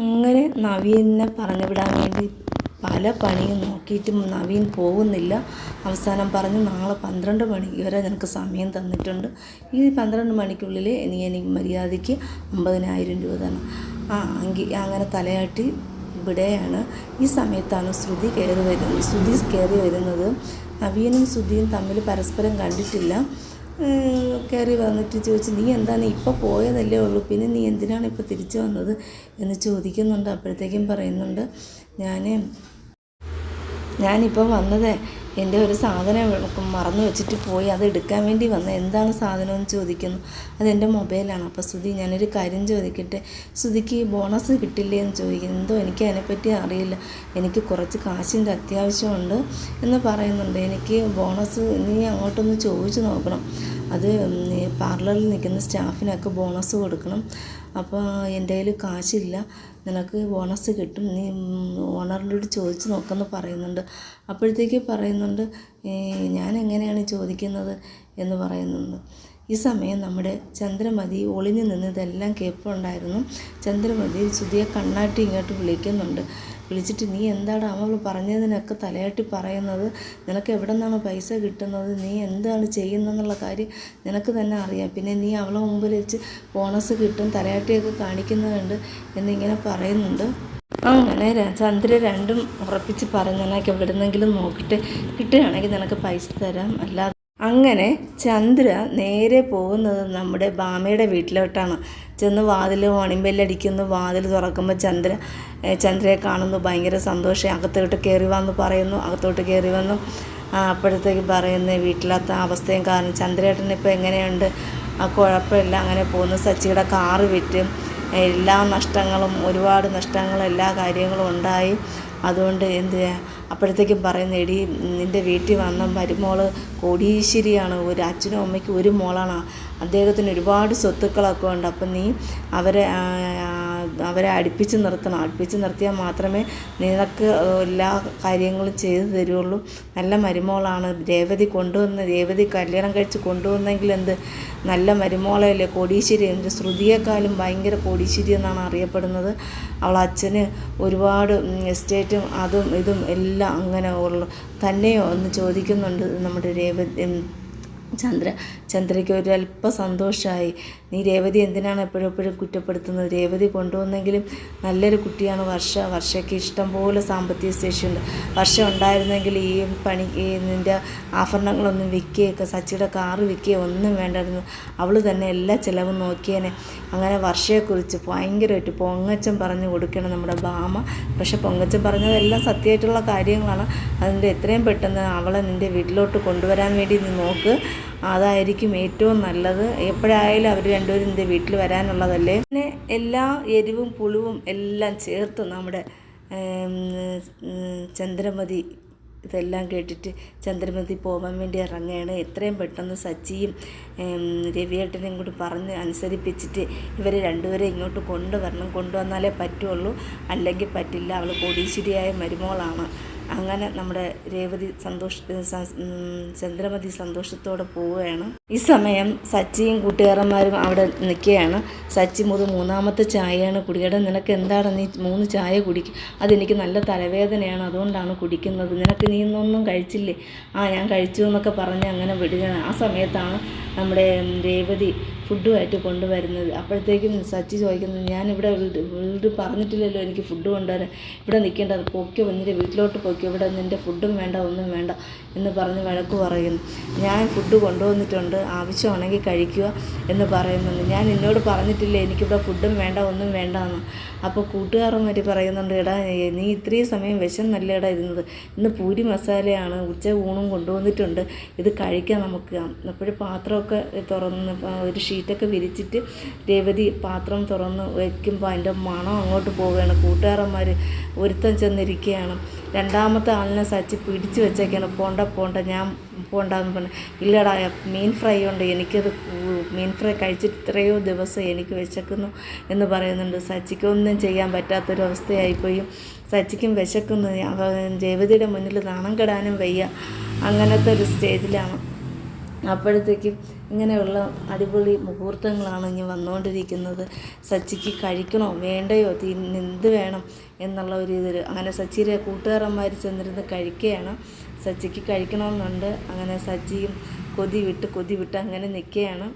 അങ്ങനെ നവീനെ പറഞ്ഞു വിടാൻ വേണ്ടി പല പണിയും നോക്കിയിട്ടും നവീൻ പോകുന്നില്ല. അവസാനം പറഞ്ഞു നാളെ പന്ത്രണ്ട് മണി വരെ നിനക്ക് സമയം തന്നിട്ടുണ്ട്. ഈ പന്ത്രണ്ട് മണിക്കുള്ളിൽ നീ എനിക്ക് മര്യാദയ്ക്ക് അമ്പതിനായിരം രൂപ തരണം. ആ എങ്കിൽ അങ്ങനെ തലയാട്ടി ഇവിടെയാണ്. ഈ സമയത്താണ് ശ്രുതി കയറി വരുന്നത്. ശ്രുതി കയറി വരുന്നത്. നവീനും ശ്രുതിയും തമ്മിൽ പരസ്പരം കണ്ടിട്ടില്ല. കയറി വന്നിട്ട് ചോദിച്ചു നീ എന്താണ് ഇപ്പോൾ പോയതല്ലേ ഉള്ളൂ? പിന്നെ നീ എന്തിനാണ് ഇപ്പോൾ തിരിച്ചു വന്നത്? എന്ന് ചോദിക്കുന്നുണ്ട്. അപ്പോഴത്തേക്കും പറയുന്നുണ്ട് ഞാൻ ഞാനിപ്പം വന്നത് എന്റെ ഒരു സാധനം മറന്നു വെച്ചിട്ട് പോയി. അത് എടുക്കാൻ വേണ്ടി വന്ന എന്താണ് സാധനം എന്ന് ചോദിക്കുന്നു. അതെന്റെ മൊബൈലാണ്. അപ്പോൾ സുധി ഞാനൊരു കാര്യം ചോദിക്കട്ടെ? സുധിക്ക് ബോണസ് കിട്ടില്ലേ എന്ന് ചോദിക്കുന്നു. എന്തോ എനിക്ക് അതിനെപ്പറ്റി അറിയില്ല. എനിക്ക് കുറച്ച് കാശിന്റെ അത്യാവശ്യമുണ്ട് എന്ന് പറയുന്നുണ്ട്. എനിക്ക് ബോണസ് നീ അങ്ങോട്ടൊന്ന് ചോദിച്ചു നോക്കണം. അത് പാർലറിൽ നിൽക്കുന്ന സ്റ്റാഫിനൊക്കെ ബോണസ് കൊടുക്കണം. അപ്പോൾ എന്റെ കയ്യിൽ കാശില്ല. നിനക്ക് ബോണസ് കിട്ടും. നീ ഓണറിനോട് ചോദിച്ച് നോക്കെന്ന് പറയുന്നുണ്ട്. അപ്പോഴത്തേക്ക് പറയുന്നുണ്ട് ഞാൻ എങ്ങനെയാണ് ചോദിക്കുന്നത് എന്ന് പറയുന്നത്. ഈ സമയം നമ്മുടെ ചന്ദ്രമതി ഒളിഞ്ഞു നിന്ന് ഇതെല്ലാം കേൾപ്പുണ്ടായിരുന്നു ചന്ദ്രമതി സുധിയെ കണ്ണാട്ടി ഇങ്ങോട്ട് വിളിക്കുന്നുണ്ട്. വിളിച്ചിട്ട് നീ എന്താണ് അവൾ പറഞ്ഞതിനൊക്കെ തലയാട്ടി പറയുന്നത്? നിനക്ക് എവിടെ നിന്നാണ് പൈസ കിട്ടുന്നത്? നീ എന്താണ് ചെയ്യുന്നതെന്നുള്ള കാര്യം നിനക്ക് തന്നെ അറിയാം. പിന്നെ നീ അവളെ മുമ്പിൽ വെച്ച് ബോണസ് കിട്ടും തലയാട്ടിയൊക്കെ കാണിക്കുന്നതുണ്ട് എന്നിങ്ങനെ പറയുന്നുണ്ട്. അങ്ങനെ ചന്ദ്ര രണ്ടും ഉറപ്പിച്ച് പറഞ്ഞു നിനക്ക് എവിടുന്നെങ്കിലും നോക്കിയിട്ട് കിട്ടുകയാണെങ്കിൽ നിനക്ക് പൈസ തരാം. അല്ലാതെ അങ്ങനെ ചന്ദ്ര നേരെ പോകുന്നത് നമ്മുടെ ബാമയുടെ വീട്ടിലോട്ടാണ്. ചെന്ന് വാതിൽ മണിമ്പല്ലടിക്കുന്നു വാതിൽ തുറക്കുമ്പോൾ ചന്ദ്ര ചന്ദ്രയെ കാണുന്നു ഭയങ്കര സന്തോഷം അകത്തോട്ട് കയറി വന്ന് പറയുന്നു അകത്തോട്ട് കയറി വന്നു. അപ്പോഴത്തേക്ക് പറയുന്നത് വീട്ടിലത്തെ അവസ്ഥയും കാരണം ചന്ദ്രേട്ടൻ ഇപ്പോൾ എങ്ങനെയുണ്ട്? ആ കുഴപ്പമില്ല. അങ്ങനെ പോകുന്നു. സച്ചിയുടെ കാറ് വിറ്റും എല്ലാ നഷ്ടങ്ങളും ഒരുപാട് നഷ്ടങ്ങളും എല്ലാ കാര്യങ്ങളും ഉണ്ടായി. അതുകൊണ്ട് എന്ത് അപ്പോഴത്തേക്കും പറയുന്ന എടി നിന്റെ വീട്ടിൽ വന്ന മരുമോൾ കോടീശ്വരിയാണ് ഒരു അച്ഛനും അമ്മയ്ക്കും ഒരു മോളാണ്. അദ്ദേഹത്തിന് ഒരുപാട് സ്വത്തുക്കളൊക്കെ ഉണ്ട്. അപ്പം നീ അവരെ അവരെ അടുപ്പിച്ച് നിർത്തണം. അടുപ്പിച്ച് നിർത്തിയാൽ മാത്രമേ നിനക്ക് എല്ലാ കാര്യങ്ങളും ചെയ്തു തരുള്ളൂ. നല്ല മരുമോളാണ്. രേവതി കൊണ്ടുവന്ന് രേവതി കല്യാണം കഴിച്ച് കൊണ്ടുവന്നെങ്കിൽ എന്ത്? നല്ല മരുമോളയല്ലേ കോടീശ്വരി എന്റെ ശ്രുതിയെക്കാളും ഭയങ്കര കോടീശ്വരി എന്നാണ് അറിയപ്പെടുന്നത്. അവൾ അച്ഛന് ഒരുപാട് എസ്റ്റേറ്റും അതും ഇതും എല്ലാം അങ്ങനെ ഉള്ളു തന്നെയോ എന്ന് ചോദിക്കുന്നുണ്ട് നമ്മുടെ രേവതി ചന്ദ്ര. ചന്ദ്രയ്ക്ക് ഒരു അല്പ സന്തോഷമായി നീ രേവതി എന്തിനാണ് എപ്പോഴും എപ്പോഴും കുറ്റപ്പെടുത്തുന്നത്? രേവതി കൊണ്ടുവന്നെങ്കിലും നല്ലൊരു കുട്ടിയാണ് വർഷ. വർഷയ്ക്ക് ഇഷ്ടം പോലെ സാമ്പത്തിക ശേഷിയുണ്ട്. വർഷ ഉണ്ടായിരുന്നെങ്കിൽ ഈ പണി നിന്റെ ആഭരണങ്ങളൊന്നും വിൽക്കുകയൊക്കെ സച്ചിയുടെ കാറ് വിൽക്കുകയോ ഒന്നും വേണ്ടായിരുന്നു. അവൾ തന്നെ എല്ലാ ചിലവും നോക്കിയേനെ. അങ്ങനെ വർഷയെക്കുറിച്ച് ഭയങ്കരമായിട്ട് പൊങ്ങച്ചം പറഞ്ഞു കൊടുക്കണം നമ്മുടെ ഭാമ. പക്ഷെ പൊങ്ങച്ചം പറഞ്ഞതെല്ലാം സത്യമായിട്ടുള്ള കാര്യങ്ങളാണ്. അതിന്റെ എത്രയും പെട്ടെന്ന് അവളെ നിന്റെ വീട്ടിലോട്ട് കൊണ്ടുവരാൻ വേണ്ടി നീ നോക്ക്. അതായിരിക്കും ഏറ്റവും നല്ലത്. എപ്പോഴായാലും അവർ രണ്ടുപേരും എന്റെ വീട്ടിൽ വരാനുള്ളതല്ലേ? പിന്നെ എല്ലാ എരിവും പുളിവും എല്ലാം ചേർത്ത് നമ്മുടെ ചന്ദ്രമതി ഇതെല്ലാം കേട്ടിട്ട് ചന്ദ്രമതി പോകാൻ വേണ്ടി ഇറങ്ങുകയാണ്. എത്രയും പെട്ടെന്ന് സച്ചിയും രവിയേട്ടനെയും കൂടി പറഞ്ഞ് അനുസരിപ്പിച്ചിട്ട് ഇവർ രണ്ടുപേരെ ഇങ്ങോട്ട് കൊണ്ടുവരണം. കൊണ്ടുവന്നാലേ പറ്റുള്ളൂ. അല്ലെങ്കിൽ പറ്റില്ല. അവൾ കോടീശ്വരിയായ മരുമോളാണ്. അങ്ങനെ നമ്മുടെ രേവതി സന്തോഷ ചന്ദ്രമതി സന്തോഷത്തോടെ പോവുകയാണ്. ഈ സമയം സച്ചിയും കൂട്ടുകാരന്മാരും അവിടെ നിൽക്കുകയാണ്. സച്ചി മുതൽ മൂന്നാമത്തെ ചായയാണ് കുടിയുടെ നിനക്ക് എന്താണ് നീ മൂന്ന് ചായ കുടിക്കും അതെനിക്ക് നല്ല തലവേദനയാണ് അതുകൊണ്ടാണ് കുടിക്കുന്നത്. നിനക്ക് നീ ഇന്നൊന്നും കഴിച്ചില്ലേ? ആ ഞാൻ കഴിച്ചു എന്നൊക്കെ പറഞ്ഞ് അങ്ങനെ വിടുകയാണ്. ആ സമയത്താണ് നമ്മുടെ രേവതി ഫുഡുമായിട്ട് കൊണ്ടുവരുന്നത്. അപ്പോഴത്തേക്കും സച്ചി ചോദിക്കുന്നത് ഞാനിവിടെ വീട് പറഞ്ഞിട്ടില്ലല്ലോ എനിക്ക് ഫുഡ് കൊണ്ടുവരാൻ. ഇവിടെ നിൽക്കേണ്ടത് പൊക്കെ വന്നിട്ട് വീട്ടിലോട്ട് പൊക്കോ ഇവിടെ നിന്റെ ഫുഡും വേണ്ട ഒന്നും വേണ്ട എന്ന് പറഞ്ഞ് വഴക്ക് പറയുന്നു. ഞാൻ ഫുഡ് കൊണ്ടുവന്നിട്ടുണ്ട് ആവശ്യമാണെങ്കിൽ കഴിക്കുക എന്ന് പറയുന്നുണ്ട്. ഞാൻ എന്നോട് പറഞ്ഞിട്ടില്ല എനിക്കിവിടെ ഫുഡും വേണ്ട ഒന്നും വേണ്ട എന്ന് അപ്പോൾ കൂട്ടുകാരന്മാർ പറയുന്നുണ്ട് ഇടാ നീ ഇത്രയും സമയം വിശന്നല്ലേ ഇടാ ഇരുന്നത്? ഇന്ന് പൂരി മസാലയാണ് ഉച്ച ഊണും കൊണ്ടുവന്നിട്ടുണ്ട് ഇത് കഴിക്കാം നമുക്ക്. അപ്പോഴും പാത്രമൊക്കെ തുറന്ന് ഒരു ഷീറ്റൊക്കെ വിരിച്ചിട്ട് രേവതി പാത്രം തുറന്ന് വയ്ക്കുമ്പോൾ അതിന്റെ മണം അങ്ങോട്ട് പോവുകയാണ്. കൂട്ടുകാരന്മാർ ഒരുത്തം ചെന്നിരിക്കുകയാണ്. രണ്ടാമത്തെ ആളിനെ സച്ചി പിടിച്ച് വെച്ചേക്കാണ്. പോണ്ട പോണ്ട ഞാൻ പോണ്ടെന്ന് പറഞ്ഞു. ഇല്ലടാ മീൻ ഫ്രൈ ഉണ്ട്. എനിക്കത് മീൻ ഫ്രൈ കഴിച്ചിട്ട് ഇത്രയോ ദിവസം എനിക്ക് വിശക്കുന്നു എന്ന് പറയുന്നുണ്ട്. സച്ചിക്കൊന്നും ചെയ്യാൻ പറ്റാത്തൊരു അവസ്ഥയായിപ്പോയി സച്ചിക്കും വിശക്കുന്നു. രേവതിയുടെ മുന്നിൽ നാണം കെടാനും വയ്യ. അങ്ങനത്തെ ഒരു സ്റ്റേജിലാണ്. അപ്പോഴത്തേക്കും ഇങ്ങനെയുള്ള അടിപൊളി മുഹൂർത്തങ്ങളാണ് ഇനി വന്നുകൊണ്ടിരിക്കുന്നത്. സച്ചിക്ക് കഴിക്കണോ? വേണ്ടയോ? എന്ത് വേണം? എന്നുള്ള ഒരു ഇതിൽ. അങ്ങനെ സച്ചിയുടെ കൂട്ടുകാരന്മാർ ചെന്നിരുന്ന് കഴിക്കുകയാണ്. സച്ചിക്ക് കഴിക്കണമെന്നുണ്ട്. അങ്ങനെ സച്ചിയും കൊതി വിട്ട് കൊതി വിട്ട് അങ്ങനെ നിൽക്കുകയാണ്.